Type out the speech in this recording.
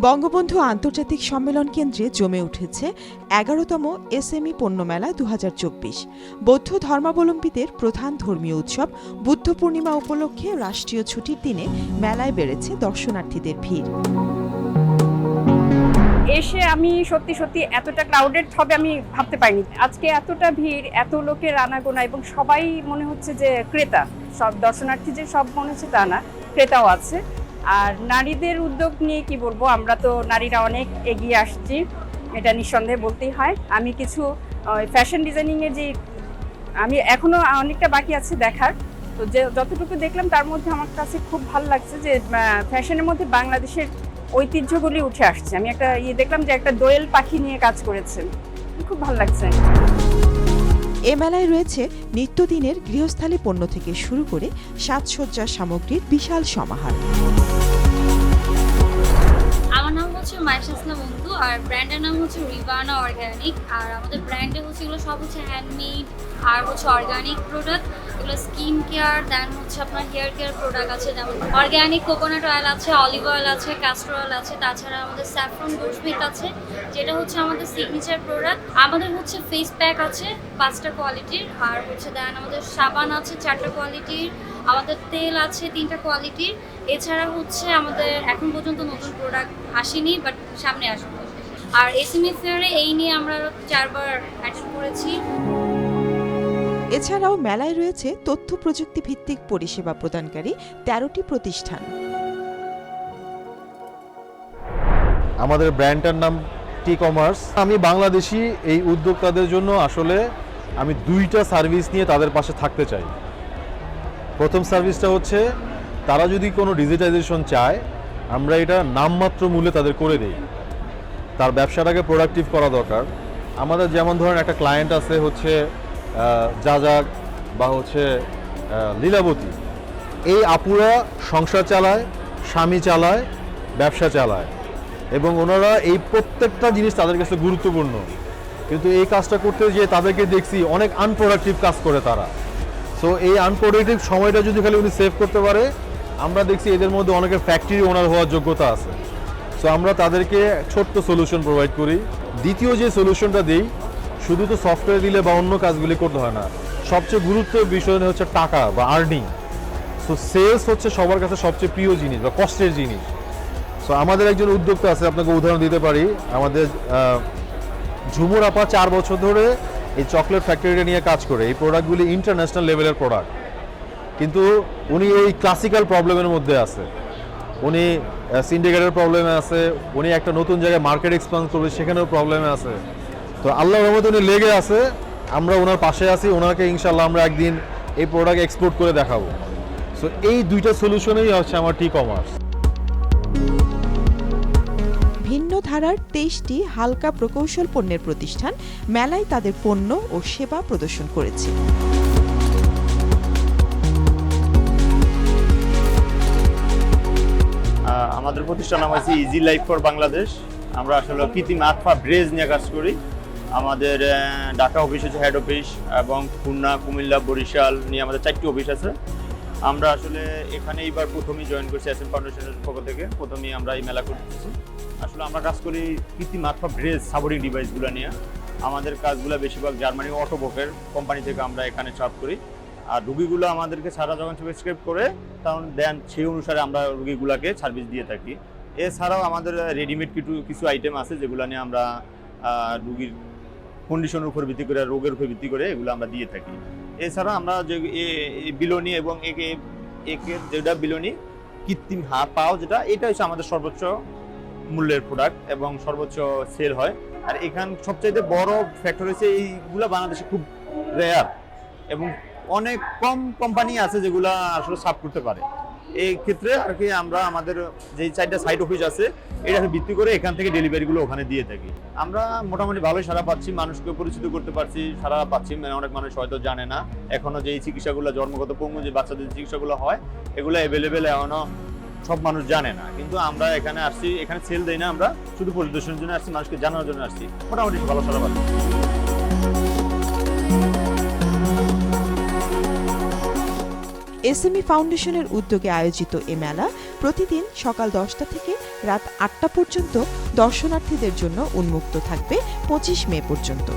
বঙ্গবন্ধু আন্তর্জাতিক সম্মেলন কেন্দ্রে জমে উঠেছে এগারোতম এস এম এসএমই পণ্যমেলা দু হাজার চব্বিশ। বৌদ্ধ ধর্মাবলম্বীদের প্রধান ধর্মীয় উৎসব বুদ্ধ পূর্ণিমা উপলক্ষে রাষ্ট্রীয় ছুটির দিনে মেলায় বেড়েছে দর্শনার্থীদের ভিড়। এসে আমি সত্যি সত্যি এতটা ক্রাউডেড হবে আমি ভাবতে পারিনি। আজকে এতটা ভিড়, এত লোকের আনাগোনা এবং সবাই মনে হচ্ছে যে ক্রেতা। সব দর্শনার্থী যে সব মনে হচ্ছে তা না, ক্রেতাও আছে। আর নারীদের উদ্যোগ নিয়ে কি বলব, আমরা তো নারীরা অনেক এগিয়ে আসছি, এটা নিঃসন্দেহে বলতেই হয়। আমি কিছু ফ্যাশন ডিজাইনিংয়ের যে, আমি এখনও অনেকটা বাকি আছে দেখার। তো যে, যতটুকু দেখলাম তার মধ্যে আমার কাছে খুব ভালো লাগছে যে ফ্যাশনের মধ্যে বাংলাদেশের ঐতিহ্যগুলি উঠে আসছে। আমি একটা ইয়ে দেখলাম যে একটা দোয়েল পাখি নিয়ে কাজ করেছেন খুব ভালো লাগছে। এ মেলায় রয়েছে নিত্যদিনের গৃহস্থালী পণ্য থেকে শুরু করে সাজসজ্জার সামগ্রীর বিশাল সমাহার। আমার নাম হচ্ছে বন্ধু আর ব্র্যান্ডের নাম হচ্ছে রিভানা অর্গানিক। আর আমাদের ব্র্যান্ডে হচ্ছে এগুলো সব হচ্ছে হ্যান্ডমেড আর হচ্ছে অর্গানিক প্রোডাক্ট এগুলো স্কিন কেয়ার দেন হচ্ছে আপনার হেয়ার কেয়ার প্রোডাক্ট আছে, যেমন অর্গানিক কোকোনাট অয়েল আছে অলিভ অয়েল আছে ক্যাস্টর অয়েল আছে, তাছাড়া আমাদের স্যাফরন গোসমিট আছে, যেটা হচ্ছে আমাদের সিগনেচার প্রোডাক্ট আমাদের হচ্ছে ফেস প্যাক আছে, পাঁচটা কোয়ালিটির আর হচ্ছে দেন আমাদের সাবান আছে, চারটা কোয়ালিটির আমাদের তেল আছে, তিনটা কোয়ালিটির এছাড়া হচ্ছে আমাদের এখন পর্যন্ত নতুন প্রোডাক্ট আসেনি বাট সামনে আসবে। আর এসএমই ফেয়ারে এই নিয়ে আমরা চারবার অ্যাটেন্ড করেছি। এছাড়াও মেলায় রয়েছে তথ্য প্রযুক্তি ভিত্তিক পরিষেবা প্রদানকারী তেরোটি প্রতিষ্ঠান। আমাদের ব্র্যান্ডটার নাম টি কমার্স আমি বাংলাদেশি, এই উদ্যোক্তাদের জন্য আসলে আমি দুইটা সার্ভিস নিয়ে তাদের পাশে থাকতে চাই। প্রথম সার্ভিসটা হচ্ছে, তারা যদি কোনো ডিজিটাইজেশন চায়, আমরা এটা নামমাত্র মূল্যে তাদের করে দেই। তার ব্যবসাটাকে প্রোডাক্টিভ করা দরকার। আমাদের যেমন ধরেন একটা ক্লায়েন্ট আছে হচ্ছে যাজাক বা হচ্ছে লীলাবতী। এই আপুরা সংসার চালায়, স্বামী চালায়, ব্যবসা চালায়। এবং ওনারা এই প্রত্যেকটা জিনিস তাদের কাছে গুরুত্বপূর্ণ। কিন্তু এই কাজটা করতে গিয়ে তাদেরকে দেখছি, অনেক আনপ্রোডাক্টিভ কাজ করে তারা। সো এই আনপ্রোডাক্টিভ সময়টা যদি খালি উনি সেভ করতে পারে, আমরা দেখছি এদের মধ্যে অনেকের ফ্যাক্টরি ওনার হওয়ার যোগ্যতা আছে। সো আমরা তাদেরকে ছোট্ট সলিউশন প্রোভাইড করি। দ্বিতীয় যে সলিউশনটা দিই শুধু তো সফটওয়্যার দিলে বা অন্য কাজগুলি করতে হয় না। সবচেয়ে গুরুত্বের বিষয় হচ্ছে টাকা বা আর্নিং সো সেলস হচ্ছে সবার কাছে সবচেয়ে প্রিয় জিনিস বা কষ্টের জিনিস। সো আমাদের একজন উদ্যোক্তা আছে, আপনাকে উদাহরণ দিতে পারি। আমাদের ঝুমুর আপা চার বছর ধরে এই চকলেট ফ্যাক্টরিটা নিয়ে কাজ করে। এই প্রোডাক্টগুলি ইন্টারন্যাশনাল লেভেলের প্রোডাক্ট কিন্তু উনি এই ক্লাসিক্যাল প্রবলেমের মধ্যে আছে। উনি সিন্ডিকেটের প্রবলেমে আছে। উনি একটা নতুন জায়গায় মার্কেট এক্সপান্স করবে, সেখানেও প্রবলেমে আছে। তো আল্লাহ রহমত উনি লেগে আছে আমরা ওনার পাশে আছি ওনাকে ইনশাল্লাহ আমরা একদিন এই প্রোডাক্ট এক্সপোর্ট করে দেখাবো। সো এই দুইটা সলিউশনেই হচ্ছে আমার টি কমার্স ভিন্ন ধারার তেইশটি হালকা প্রকৌশল পণ্যের প্রতিষ্ঠান মেলায় তাদের পণ্য ও সেবা প্রদর্শন করেছে। আমাদের প্রতিষ্ঠান নাম হচ্ছে ইজি লাইফ ফর বাংলাদেশ আমরা আসলে কৃত্রিম আতফা ব্রেজ নিয়ে কাজ করি। আমাদের ঢাকা অফিস হচ্ছে হেড অফিস এবং খুলনা, কুমিল্লা, বরিশাল নিয়ে আমাদের চারটি অফিস আছে। আমরা আসলে এখানে এইবার প্রথমেই জয়েন করছি এস এম ফাউন্ডেশনের পক্ষ থেকে। প্রথমেই আমরা এই মেলা করতেছি। আসলে আমরা কাজ করি কৃত্রিম আতফা ব্রেজ সাবরিং ডিভাইসগুলো নিয়ে। আমাদের কাজগুলো বেশিরভাগ জার্মানি অটোবকের কোম্পানি থেকে আমরা এখানে সার্ভ করি। আর রুগীগুলো আমাদেরকে সারা যখন প্রেসক্রাইব করে, তখন দেন সেই অনুসারে আমরা রুগীগুলোকে সার্ভিস দিয়ে থাকি। এছাড়াও আমাদের রেডিমেড কিছু কিছু আইটেম আছে যেগুলো নিয়ে আমরা রুগীর কন্ডিশনের উপর ভিত্তি করে, রোগের উপর ভিত্তি করে এগুলো আমরা দিয়ে থাকি। এছাড়া আমরা যে বিলনি এবং একে একের যেটা বিলনি, কৃত্রিম হাত পাও যেটা, এটা হচ্ছে আমাদের সর্বোচ্চ মূল্যের প্রোডাক্ট এবং সর্বোচ্চ সেল হয়। আর এখান সবচাইতে বড় ফ্যাক্টর হচ্ছে এইগুলা বাংলাদেশে খুব রেয়ার এবং অনেক কম কোম্পানি আছে যেগুলা আসলে সার্ভ করতে পারে। এই ক্ষেত্রে আর কি আমরা আমাদের যে চারটা সাইট অফিস আছে এটাকে ভিত্তি করে এখান থেকে ডেলিভারিগুলো ওখানে দিয়ে থাকি। আমরা মোটামুটি ভালোই সারা পাচ্ছি মানুষকে পরিচিত করতে পারছি সারা পাচ্ছি মানে অনেক মানুষ হয়তো জানে না। এখনও যে এই চিকিৎসাগুলো, জন্মগত পঙ্গু যে বাচ্চাদের চিকিৎসাগুলো হয়, এগুলো অ্যাভেলেবেল এখনও সব মানুষ জানে না। কিন্তু আমরা এখানে আসছি, এখানে সেল দেই না আমরা, শুধু পরিদর্শনের জন্য আসছি, মানুষকে জানানোর জন্য আসছি। মোটামুটি ভালো সারা পাচ্ছি। এসএমই ফাউন্ডেশনের উদ্যোগে আয়োজিত এ মেলা প্রতিদিন সকাল দশটা থেকে রাত আটটা পর্যন্ত দর্শনার্থীদের জন্য উন্মুক্ত থাকবে পঁচিশ মে পর্যন্ত।